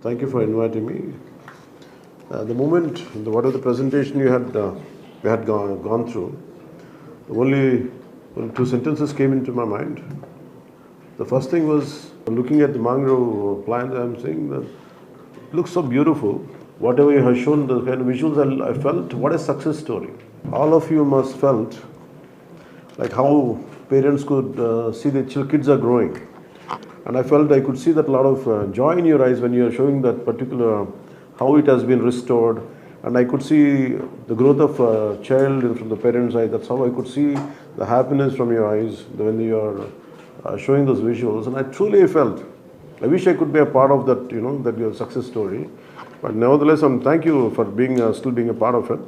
Thank you for inviting me. Uh, the moment, the, whatever the presentation you had, uh, had gone, gone through, only, two sentences came into my mind. The first thing was looking at the mangrove plant. I'm saying that it looks so beautiful. Whatever you have shown, the kind of visuals, I, I felt what a success story. All of you must felt like how parents could uh, see their kids are growing. And I felt I could see that lot of uh, joy in your eyes when you are showing that particular how it has been restored. And I could see the growth of a child from the parents' eye. That's how I could see the happiness from your eyes when you are uh, showing those visuals. And I truly felt, I wish I could be a part of that, you know, that your success story. But nevertheless, I'm thank you for being uh, still being a part of it.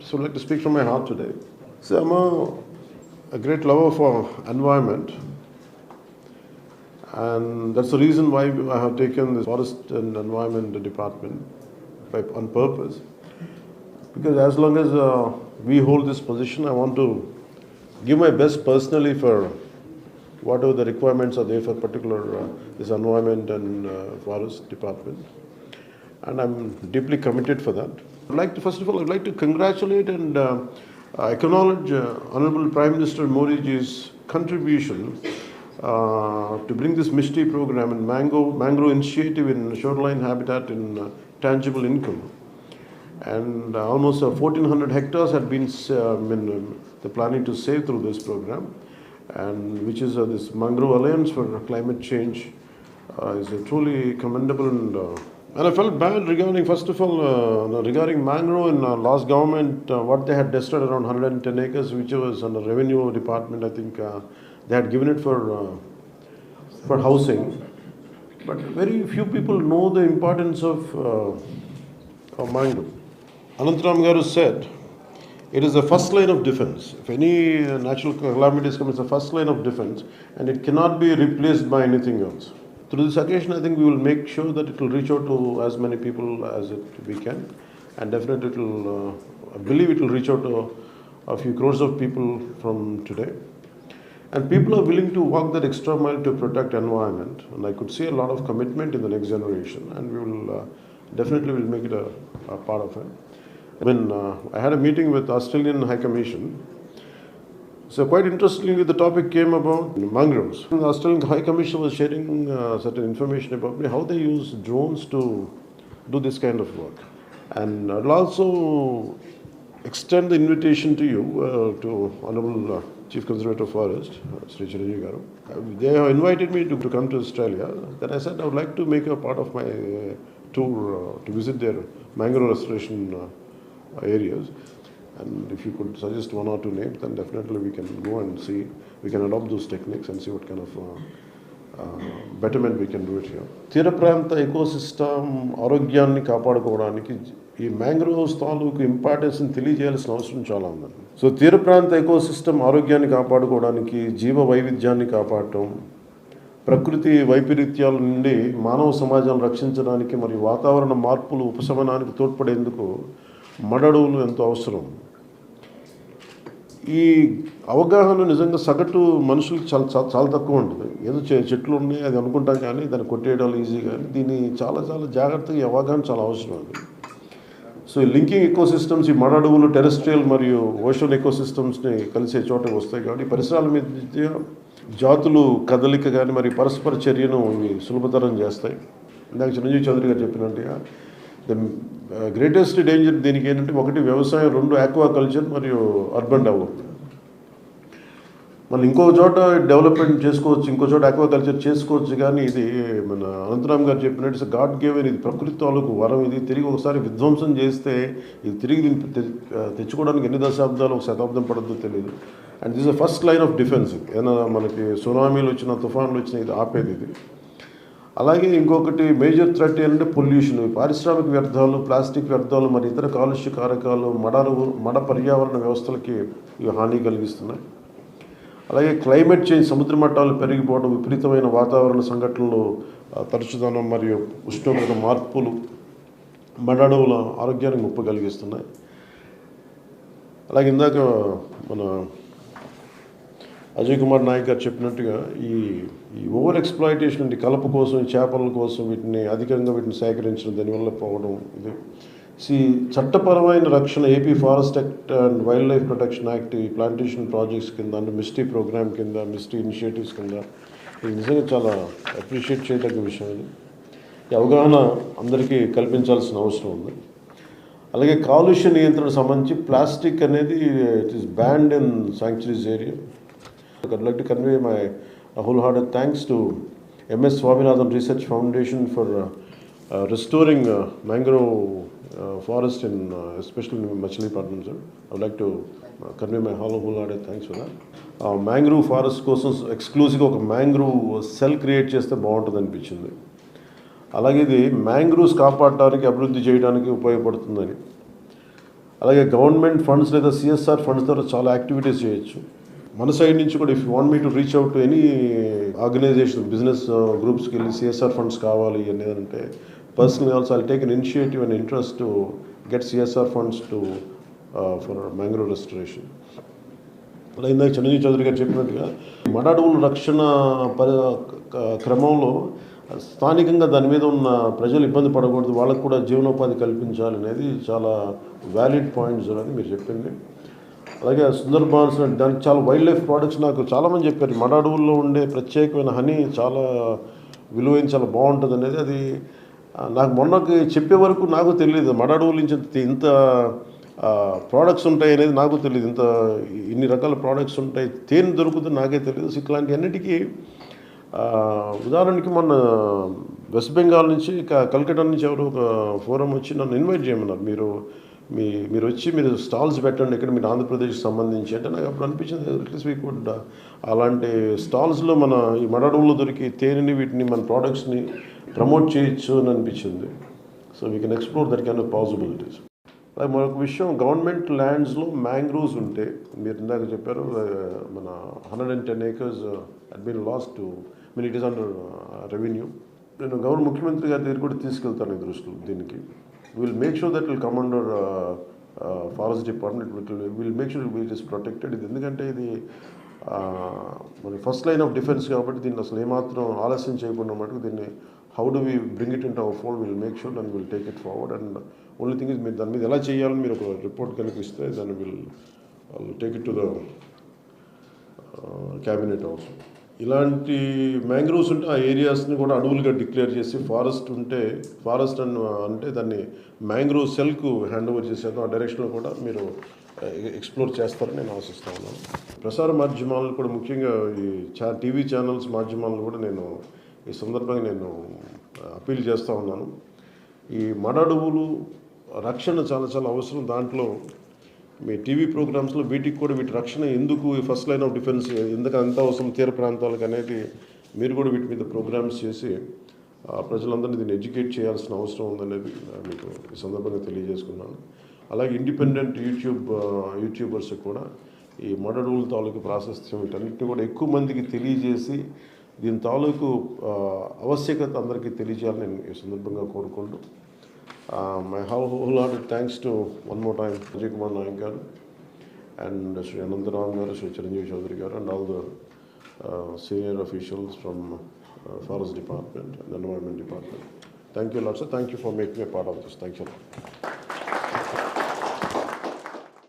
So I'd like to speak from my heart today. So I'm a, a great lover for environment. And that's the reason why I have taken the Forest and Environment Department on purpose. Because as long as uh, we hold this position, I want to give my best personally for whatever the requirements are there for particular uh, this environment and uh, forest department. And I'm deeply committed for that. I'd like to, first of all, I'd like to congratulate and uh, acknowledge uh, Honorable Prime Minister Modi's contribution uh, to bring this Mishti program and Mango, Mangrove Initiative in shoreline habitat in uh, tangible income. And uh, almost uh, 1,400 hectares had been, uh, mean, um, they're planning to save through this program, and which is uh, this Mangrove Alliance for Climate Change uh, is uh, truly commendable. And, uh, and I felt bad regarding, first of all, uh, regarding mangrove in uh, last government, uh, what they had destroyed around 110 acres, which was under revenue department, I think uh, they had given it for, uh, for housing. But very few people know the importance of, uh, of. Anantaram Garu said, it is the first line of defense. If any natural calamities come, it's the first line of defense, and it cannot be replaced by anything else. Through this occasion, I think we will make sure that it will reach out to as many people as it we can, and definitely it will. Uh, I believe it will reach out to a few crores of people from today. And people are willing to walk that extra mile to protect environment. And I could see a lot of commitment in the next generation, and we will uh, definitely will make it a, a part of it. When uh, I had a meeting with Australian High Commission, so quite interestingly, the topic came about mangroves. The Australian High Commission was sharing uh, certain information about me, how they use drones to do this kind of work. And I'll also extend the invitation to you, uh, to Honorable uh, Chief Conservator of Forest, uh, Sri Chiranjeev Garu. Uh, They have invited me to, to come to Australia. Then I said I would like to make a part of my uh, tour uh, to visit their mangrove restoration uh, areas. And if you could suggest one or two names, then definitely we can go and see, we can adopt those techniques and see what kind of uh, uh, betterment we can do it here. తీర ప్రాంత ecosystem ఆరోగ్యాన్ని కాపాడుకోవడానికి ఈ mangroves తాలూకు ఇంపార్టెన్స్ని తెలియజేయాల్సిన అవసరం చాలా ఉందండి so తీర ప్రాంత ఎకోసిస్టమ్ ఆరోగ్యాన్ని కాపాడుకోవడానికి జీవ వైవిధ్యాన్ని కాపాడటం ప్రకృతి వైపరీత్యాల నుండి మానవ సమాజాన్ని రక్షించడానికి మరియు వాతావరణ మార్పులు ఉపశమనానికి తోడ్పడేందుకు మడడువులు ఎంతో అవసరం. ఈ అవగాహన నిజంగా సగటు మనుషులు చాలా చాలా తక్కువ ఉంటుంది. ఏదో చె- చెట్లు ఉన్నాయి అది అనుకుంటాం కానీ దాన్ని కొట్టేయడం ఈజీ కానీ దీన్ని చాలా చాలా జాగ్రత్తగా అవగాహన చాలా అవసరం అండి. సో ఈ లింకింగ్ ఎకోసిస్టమ్స్ ఈ మడడువులు టెరెస్ట్రియల్ మరియు ఓషన్ ఎకోసిస్టమ్స్ని కలిసే చోట వస్తాయి కాబట్టి పరిసరాల మీద జాతులు కదలిక కానీ మరి పరస్పర చర్యను ఇవి సులభతరం చేస్తాయి. ఇందాక చిరంజీవి చౌదరి గారు చెప్పినట్టుగా ద గ్రేటెస్ట్ డేంజర్ దీనికి ఏంటంటే ఒకటి వ్యవసాయం రెండు ఆక్వా కల్చర్ మరియు అర్బన్ డెవలప్మెంట్ మళ్ళీ ఇంకో చోట డెవలప్మెంట్ చేసుకోవచ్చు ఇంకో చోట ఆక్వాకల్చర్ చేసుకోవచ్చు కానీ ఇది మన అనంతరామ్ గారు చెప్పినట్టు గాడ్ గేవెన్ ఇది ప్రకృతి తాలూకు వరం. ఇది తిరిగి ఒకసారి విధ్వంసం చేస్తే ఇది తిరిగి దీన్ని తెచ్చుకోవడానికి ఎన్ని దశాబ్దాలు ఒక శతాబ్దం పడద్దో తెలియదు and this first line of defence ఏదైనా మనకి సునామీలు వచ్చిన తుఫాన్లు వచ్చిన ఇది ఆపేది ఇది. అలాగే ఇంకొకటి మేజర్ థ్రెట్ ఏంటంటే పొల్యూషన్ పారిశ్రామిక వ్యర్థాలు ప్లాస్టిక్ వ్యర్థాలు మరి ఇతర కాలుష్య కారకాలు మడ మడ పర్యావరణ వ్యవస్థలకి ఇవి హాని కలిగిస్తున్నాయి. అలాగే క్లైమేట్ చేంజ్ సముద్ర మట్టాలు పెరిగిపోవడం విపరీతమైన వాతావరణ సంఘటనలు తరచుదనం మరియు ఉష్ణోగ్రత మార్పులు మడడవుల ఆరోగ్యానికి ముప్పు కలిగిస్తున్నాయి. అలాగే ఇందాక మన అజయ్ కుమార్ నాయక్ గారు చెప్పినట్టుగా ఈ ఈ ఓవర్ ఎక్స్ప్లాయిటేషన్ అంటే కలప కోసం చేపల కోసం వీటిని అధికంగా వీటిని సేకరించడం దానివల్ల పోవడం ఇది సి చట్టపరమైన రక్షణ AP forest act and wildlife protection act ఈ ప్లాంటేషన్ ప్రాజెక్ట్స్ కింద అంటే మిస్టీ ప్రోగ్రామ్ కింద మిస్టీ ఇనిషియేటివ్స్ కింద ఇది నిజంగా చాలా అప్రిషియేట్ చేయదగ్గ విషయం ఇది. ఈ అవగాహన అందరికీ కల్పించాల్సిన అవసరం ఉంది. అలాగే కాలుష్య నియంత్రణ సంబంధించి ప్లాస్టిక్ అనేది it is banned in sanctuaries area I'd like to convey my to wholehearted thanks to MS Swaminathan Research Foundation for uh, Uh, restoring uh, mangrove uh, forest in, uh, especially in Machilipatnam, sir. I would like to uh, convey my whole- wholehearted thanks for that. Uh, mangrove forest కోసం ఎక్స్క్లూజివ్గా ఒక mangrove cell create చేస్తే బాగుంటుంది అనిపించింది అలాగే ఇది mangroves కాపాడటానికి అభివృద్ధి చేయడానికి ఉపయోగపడుతుందని అలాగే గవర్నమెంట్ ఫండ్స్ లేదా సిఎస్ఆర్ ఫండ్స్ ద్వారా చాలా యాక్టివిటీస్ చేయొచ్చు మన సైడ్ నుంచి కూడా if want me to reach out any organisation business గ్రూప్స్కి వెళ్ళి సిఎస్ఆర్ ఫండ్స్ కావాలి అనేది అంటే personally also I take an initiative and interest to get CSR funds to for mangrove restoration అలా ఇందాక చిరంజీవి చౌదరి గారు చెప్పినట్టుగా మడ అడవుల రక్షణ పరి క- క్రమంలో స్థానికంగా దాని మీద ఉన్న ప్రజలు ఇబ్బంది పడకూడదు వాళ్ళకు కూడా జీవనోపాధి కల్పించాలి అనేది చాలా వ్యాలిడ్ పాయింట్స్ అనేది మీరు చెప్పింది. అలాగే సుందర్బాన్స్ దానికి చాలా వైల్డ్ లైఫ్ ప్రోడక్ట్స్ నాకు చాలామంది చెప్పారు. మడ అడవుల్లో ఉండే ప్రత్యేకమైన హనీ చాలా విలువైన చాలా బాగుంటుంది అనేది అది నాకు మొన్నకి చెప్పే వరకు నాకు తెలియదు. మడ అడవుల నుంచి ఇంత- ప్రోడక్ట్స్ ఉంటాయి అనేది నాకు తెలియదు. ఇంత ఇన్ని రకాల ప్రోడక్ట్స్ ఉంటాయి. తేనె దొరుకుతుంది నాకే తెలియదు. ఇట్లాంటి అన్నిటికీ ఉదాహరణకి మొన్న వెస్ట్ బెంగాల్ నుంచి క- కల్కటా నుంచి ఎవరు ఒక ఫోరం వచ్చి నన్ను ఇన్వైట్ చేయమన్నారు. మీరు మీ మీరు వచ్చి మీరు స్టాల్స్ పెట్టండి ఇక్కడ మీరు ఆంధ్రప్రదేశ్కి సంబంధించి అంటే నాకు అప్పుడు అనిపించింది అట్లీస్ట్ వీ కుడ్ అలాంటి స్టాల్స్లో మన ఈ మడడవుల్లో దొరికి తేనెని వీటిని మన ప్రోడక్ట్స్ని ప్రమోట్ చేయొచ్చు అని అనిపించింది. So we can explore that can possibilities అలాగే మరొక విషయం గవర్నమెంట్ ల్యాండ్స్లో మ్యాంగ్రోవ్స్ ఉంటే మీరు ఇందాక చెప్పారు మన hundred and ten acres at been lost mean it is under revenue నేను గవర్నమెంట్ ముఖ్యమంత్రి గారి దగ్గర కూడా తీసుకెళ్తాను ఈ దృష్టిలో దీనికి. Will make sure that will come under forest department will make sure will is protected ఇది ఎందుకంటే ఇది మరి ఫస్ట్ లైన్ ఆఫ్ డిఫెన్స్ కాబట్టి దీన్ని అసలు ఏమాత్రం ఆలస్యం చేయకుండా మటుకు దీన్ని how do we bring it in our phone will make sure and will take it forward and only thing is మీరు దాని మీద ఎలా చేయాలని మీరు ఒక రిపోర్ట్ కనుక ఇస్తే దాన్ని will take it to the cabinet అవసరం ఇలాంటి మ్యాంగ్రోవ్స్ ఉంటే ఆ ఏరియాస్ని కూడా అడవులుగా డిక్లేర్ చేసి ఫారెస్ట్ ఉంటే ఫారెస్ట్ అన్ అంటే దాన్ని మ్యాంగ్రోవ్ సెల్కు హ్యాండ్ ఓవర్ చేసేద్దాం ఆ డైరెక్షన్లో కూడా మీరు ఎక్స్ప్లోర్ చేస్తారని నేను ఆశిస్తా ఉన్నాను. ప్రసార మాధ్యమాలను కూడా ముఖ్యంగా ఈ చా టీవీ ఛానల్స్ మాధ్యమాలను కూడా నేను ఈ సందర్భంగా నేను అప్పీల్ చేస్తూ ఉన్నాను. ఈ మడడువులు రక్షణ చాలా చాలా అవసరం దాంట్లో. మీ టీవీ ప్రోగ్రామ్స్లో వీటికి కూడా వీటి రక్షణ ఎందుకు ఫస్ట్ లైన్ ఆఫ్ డిఫెన్స్ ఎందుకు అంత అవసరం తీర ప్రాంతాలకు అనేది మీరు కూడా వీటి మీద ప్రోగ్రామ్స్ చేసి ప్రజలందరినీ దీన్ని ఎడ్యుకేట్ చేయాల్సిన అవసరం ఉందనేది మీకు ఈ సందర్భంగా తెలియజేసుకున్నాను. అలాగే ఇండిపెండెంట్ యూట్యూబ్ యూట్యూబర్స్ కూడా ఈ మడడువుల తాలూకు ప్రాశస్త్యం వీటన్నిటిని కూడా ఎక్కువ మందికి తెలియజేసి దీని తాలూకు ఆవశ్యకత అందరికీ తెలియజేయాలని నేను ఈ సందర్భంగా కోరుకుంటూ my I have wholehearted thanks to, one more time, Ajay Nayankar and Sri Anandaram Garu, Sri Chiranjeevi Chaudhary and all the uh, senior officials from uh, Forest Department and Environment Department. Thank you a lot, sir. Thank you for making me a part of this. Thank you a lot.